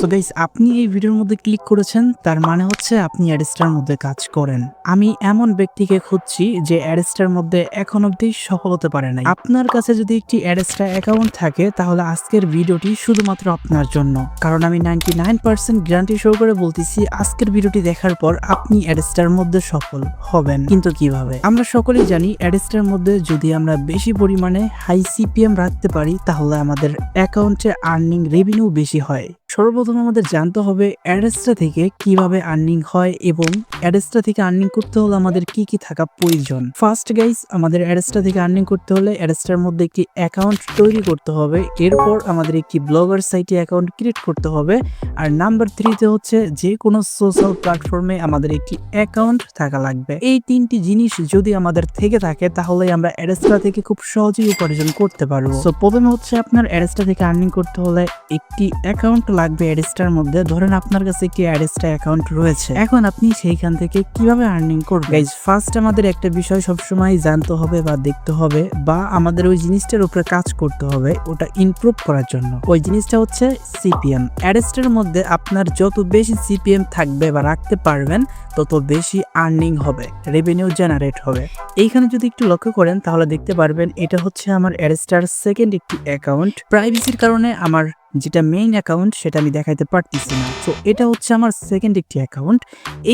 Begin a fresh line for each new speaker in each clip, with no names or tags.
So guys আপনি এই ভিডিওর মধ্যে ক্লিক করেছেন, তার মানে হচ্ছে আপনি অ্যাডস্টার মধ্যে কাজ করেন। আমি এমন ব্যক্তিকে খুঁজছি যে অ্যাডস্টার মধ্যে এখন অবধি সফল হতে পারে নাই। আপনার কাছে যদি একটি অ্যাডস্টার অ্যাকাউন্ট থাকে, তাহলে আজকের ভিডিওটি শুধুমাত্র আপনার জন্য। কারণ আমি ninety nine percent guarantee show করে বলতেছি, আজকের ভিডিওটি দেখার পর আপনি অ্যাডস্টার মধ্যে সফল হবেন। কিন্তু কীভাবে? আমরা সকলেই জানি অ্যাডস্টার মধ্যে যদি আমরা বেশি পরিমাণে হাই সিপিএম রাখতে পারি, তাহলে আমাদের অ্যাকাউন্টে আর্নিং রেভিনিউ বেশি হয়। সর্বপ্রথম আমাদের জানতে হবে অ্যাডেস্টা থেকে কীভাবে আর্নিং হয় এবং অ্যাডেস্টা থেকে আর্নিং করতে হলে আমাদের কি কি থাকা প্রয়োজন। ফার্স্ট গাইস আমাদের অ্যাডেস্টা থেকে আর্নিং করতে হলে অ্যাডেস্টার মধ্যে একটি অ্যাকাউন্ট তৈরি করতে হবে। এরপর আমাদের একটি ব্লগার সাইটে অ্যাকাউন্ট ক্রিয়েট করতে হবে। আর নাম্বার থ্রিতে হচ্ছে যে কোনো সোশ্যাল প্ল্যাটফর্মে আমাদের একটি অ্যাকাউন্ট থাকা লাগবে। এই তিনটি জিনিস যদি আমাদের থেকে থাকে, তাহলে আমরা অ্যাডেস্টা থেকে খুব সহজেই উপার্জন করতে পারব। তো প্রথমে হচ্ছে আপনার অ্যাডেস্টা থেকে আর্নিং করতে হলে একটি অ্যাকাউন্ট লাগবে অ্যাডেস্টার মধ্যে, ধরেন আপনার কাছে একটি অ্যাডেস্টা অ্যাকাউন্ট রয়েছে। এখন আপনি সেইখান থেকে কীভাবে আর্নিং করবেন? গাইজ ফার্স্ট আমাদের একটা বিষয় সবসময় জানতে হবে বা দেখতে হবে বা আমাদের ওই জিনিসটার উপরে কাজ করতে হবে, ওটা ইমপ্রুভ করার জন্য। ওই জিনিসটা হচ্ছে সিপিএম অ্যাডেস্টার মধ্যে আপনার যত বেশি সিপিএম থাকবে বা রাখতে পারবেন তত বেশি আর্নিং হবে রেভিনিউ জেনারেট হবে। এইখানে যদি একটু লক্ষ্য করেন, তাহলে দেখতে পারবেন এটা হচ্ছে আমার অ্যাডেস্টার সেকেন্ড একটি অ্যাকাউন্ট প্রাইভেসির কারণে আমার যেটা মেইন অ্যাকাউন্ট সেটা আমি দেখাইতে পারতেছি না। তো এটা হচ্ছে আমার সেকেন্ড একটি অ্যাকাউন্ট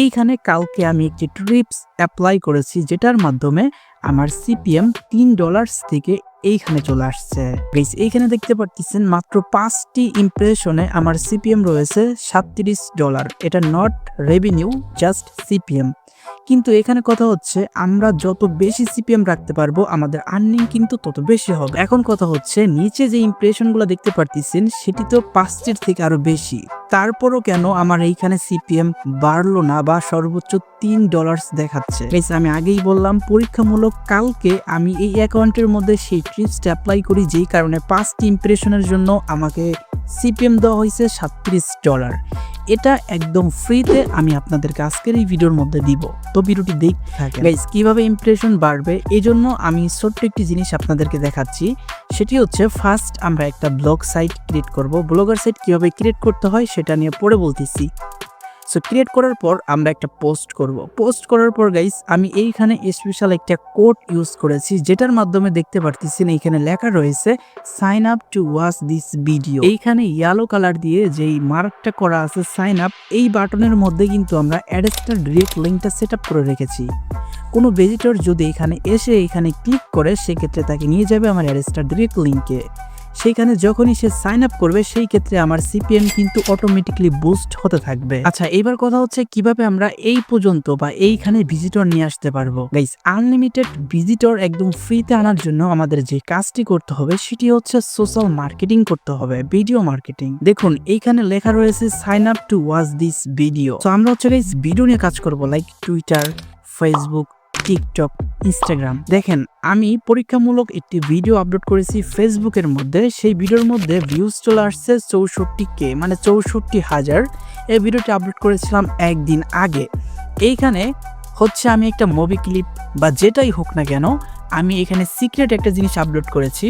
এইখানে কালকে আমি একটি ট্রিপস অ্যাপ্লাই করেছি, যেটার মাধ্যমে আমার সিপিএম তিন ডলার্স থেকে এইখানে চলে আসছে। Guys, এইখানে দেখতে পাচ্ছেন মাত্র পাঁচটি ইমপ্রেশনে আমার সিপিএম রয়েছে সাতত্রিশ ডলার এটা নট রেভিনিউ জাস্ট সিপিএম কিন্তু এখানে কথা হচ্ছে আমরা যত বেশি সিপিএম রাখতে পারব আমাদের আর্নিং কিন্তু তত বেশি হবে। এখন কথা হচ্ছে নিচে যে ইমপ্রেশনগুলো দেখতে পারতেছেন সেটি তো পাঁচটির থেকে আরও বেশি। তারপরও কেন আমার এইখানে সিপিএম বাড়লো না বা সর্বোচ্চ তিন ডলার্স দেখাচ্ছে? আমি আগেই বললাম, পরীক্ষামূলক কালকে আমি এই অ্যাকাউন্টের মধ্যে সেই ট্রিপসটা অ্যাপ্লাই করি, যেই কারণে পাঁচটি ইমপ্রেশনের জন্য আমাকে সিপিএম দেওয়া হয়েছে সাতত্রিশ ডলার এটা একদম ফ্রিতে আমি আপনাদেরকে আজকের এই ভিডিওর মধ্যে দিব। তো ভিডিওটি দেখতে থাকেন। গাইজ কীভাবে ইমপ্রেশন বাড়বে? এই জন্য আমি ছোট্ট একটি জিনিস আপনাদেরকে দেখাচ্ছি। সেটি হচ্ছে ফার্স্ট আমরা একটা ব্লগ সাইট ক্রিয়েট করব। ব্লগার সাইট কীভাবে ক্রিয়েট করতে হয় সেটা নিয়ে পরে বলতেছি। সো ক্রিয়েট করার পর আমরা একটা পোস্ট করব। পোস্ট করার পর গাইস আমি এইখানে স্পেশাল একটা কোড ইউজ করেছি, যেটার মাধ্যমে দেখতে পারতেছেন এইখানে লেখা রয়েছে sign up to watch this video এইখানে ইয়েলো কালার দিয়ে যেই মার্কটা করা আছে সাইন আপ এই বাটনের মধ্যে কিন্তু আমরা অ্যাডেস্টার ডিরেক্ট লিঙ্কটা সেট আপ করে রেখেছি। কোনো ভিজিটর যদি এখানে এসে এখানে ক্লিক করে, সেক্ষেত্রে তাকে নিয়ে যাবে আমার অ্যাডেস্টার ডিরেক্ট লিঙ্কে সেইখানে যখনই সে সাইন আপ করবে, সেই ক্ষেত্রে আমার সিপিএম কিন্তু অটোমেটিকলি বুস্ট হতে থাকবে। আচ্ছা এবার কথা হচ্ছে কীভাবে আমরা এই পর্যন্ত বা এইখানে ভিজিটর নিয়ে আসতে পারব। গাইস আনলিমিটেড ভিজিটর একদম ফ্রিতে আনার জন্য আমাদের যে কাজটি করতে হবে, সেটি হচ্ছে সোশ্যাল মার্কেটিং করতে হবে ভিডিও মার্কেটিং দেখুন, এইখানে লেখা রয়েছে sign up to watch this video তো আমরা হচ্ছে গাইস ভিডিও নিয়ে কাজ করব like Twitter Facebook TikTok Instagram দেখেন, আমি পরীক্ষামূলক একটি ভিডিও আপলোড করেছি ফেসবুকের মধ্যে। সেই ভিডিওর মধ্যে ভিউজ চলে আসছে চৌষট্টি কে মানে চৌষট্টি হাজার। এই ভিডিওটি আপলোড করেছিলাম একদিন আগে। এইখানে হচ্ছে আমি একটা মুভি ক্লিপ বা যেটাই হোক না কেন, আমি এখানে সিক্রেট একটা জিনিস আপলোড করেছি।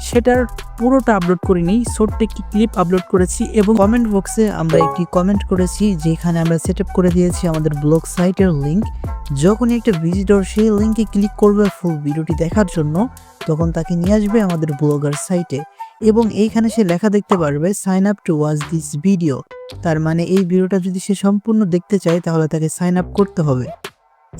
সেটার পুরোটা আপলোড করিনি ছোট্ট একটি ক্লিপ আপলোড করেছি এবং কমেন্ট বক্সে আমরা একটি কমেন্ট করেছি যেখানে আমরা সেট করে দিয়েছি আমাদের ব্লগ সাইটের লিঙ্ক যখনই একটা ভিজিটর সেই লিঙ্কে ক্লিক করবে ফুল ভিডিওটি দেখার জন্য, তখন তাকে নিয়ে আসবে আমাদের ব্লগার সাইটে এবং এইখানে সে লেখা দেখতে পারবে sign up to watch this video তার মানে এই ভিডিওটা যদি সে সম্পূর্ণ দেখতে চায়, তাহলে তাকে সাইন আপ করতে হবে।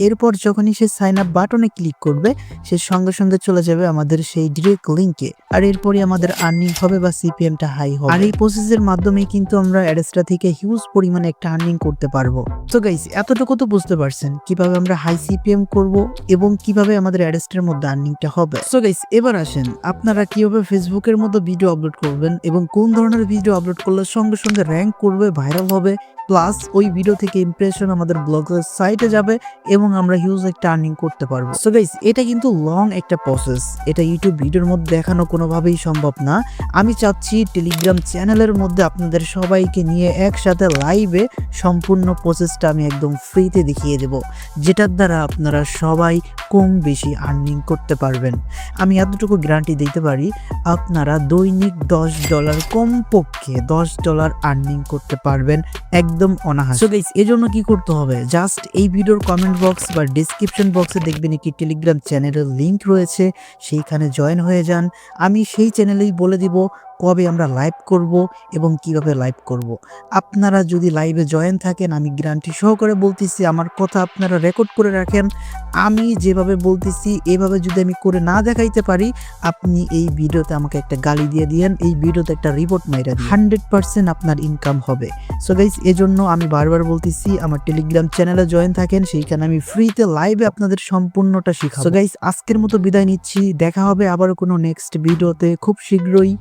এরপর যখনই সে সাইন আপ বাটনে ক্লিক করবে, সে সঙ্গে সঙ্গে চলে যাবে আমাদের সেই ডিরেক্ট লিঙ্কে আর এরপরই আমাদের আর্নিং হবে বা সিপিএমটা হাই হবে। আর এই প্রসেসের মাধ্যমে কিন্তু আমরা অ্যাডেস্টা থেকে হিউজ পরিমাণে একটা আর্নিং করতে পারব। তো গাইস এতটুকু তো বুঝতে পারছেন কীভাবে আমরা হাই সিপিএম করব এবং কীভাবে আমাদের অ্যাডেস্টের মধ্যে আর্নিংটা হবে। সো গাইস এবার আসেন, আপনারা কীভাবে ফেসবুকের মতো ভিডিও আপলোড করবেন এবং কোন ধরনের ভিডিও আপলোড করলে সঙ্গে সঙ্গে র্যাঙ্ক করবে ভাইরাল হবে প্লাস ওই ভিডিও থেকে ইমপ্রেশন আমাদের ব্লগের সাইটে যাবে এবং
এবং আমরা হিউজ একটা আর্নিং করতে পারব। সো গাইস এটা কিন্তু লং একটা প্রসেস এটা ইউটিউব ভিডিওর মধ্যে দেখানো কোনোভাবেই সম্ভব না। আমি চাচ্ছি টেলিগ্রাম চ্যানেলের মধ্যে আপনাদের সবাইকে নিয়ে একসাথে লাইভে সম্পূর্ণ প্রসেসটা আমি একদম ফ্রিতে দেখিয়ে দেব, যেটার দ্বারা আপনারা সবাই কম বেশি আর্নিং করতে পারবেন। আমি এতটুকু গ্যারান্টি দিতে পারি, আপনারা দৈনিক দশ ডলার কমপক্ষে দশ ডলার আর্নিং করতে পারবেন একদম অনাহাস। সো গাইস এজন্য কি করতে হবে? জাস্ট এই ভিডিওর কমেন্ট বক্স বা ডিসক্রিপশন বক্সে দেখবেন একটি টেলিগ্রাম চ্যানেলের লিঙ্ক রয়েছে, সেইখানে জয়েন হয়ে যান। আমি সেই চ্যানেলেই বলে দিব কবে আমরা লাইভ করব এবং কীভাবে লাইভ করব। আপনারা যদি লাইভে জয়েন থাকেন, আমি গ্যারান্টি সহকারে বলতেছি, আমার কথা আপনারা রেকর্ড করে রাখেন। আমি যেভাবে বলতেছি, এভাবে যদি আমি করে না দেখাইতে পারি, আপনি এই ভিডিওতে আমাকে একটা গালি দিয়ে দিয়েন, এই ভিডিওতে একটা রিপোর্ট মাইরা হান্ড্রেড পার্সেন্ট আপনার ইনকাম হবে। সো গাইস এজন্য আমি বারবার বলতেছি, আমার টেলিগ্রাম চ্যানেলে জয়েন থাকেন, সেইখানে আমি ফ্রিতে লাইভে আপনাদের সম্পূর্ণটা শিখাবো। সো গাইস আজকের মতো বিদায় নিচ্ছি, দেখা হবে আবারও কোনো নেক্সট ভিডিওতে খুব শীঘ্রই।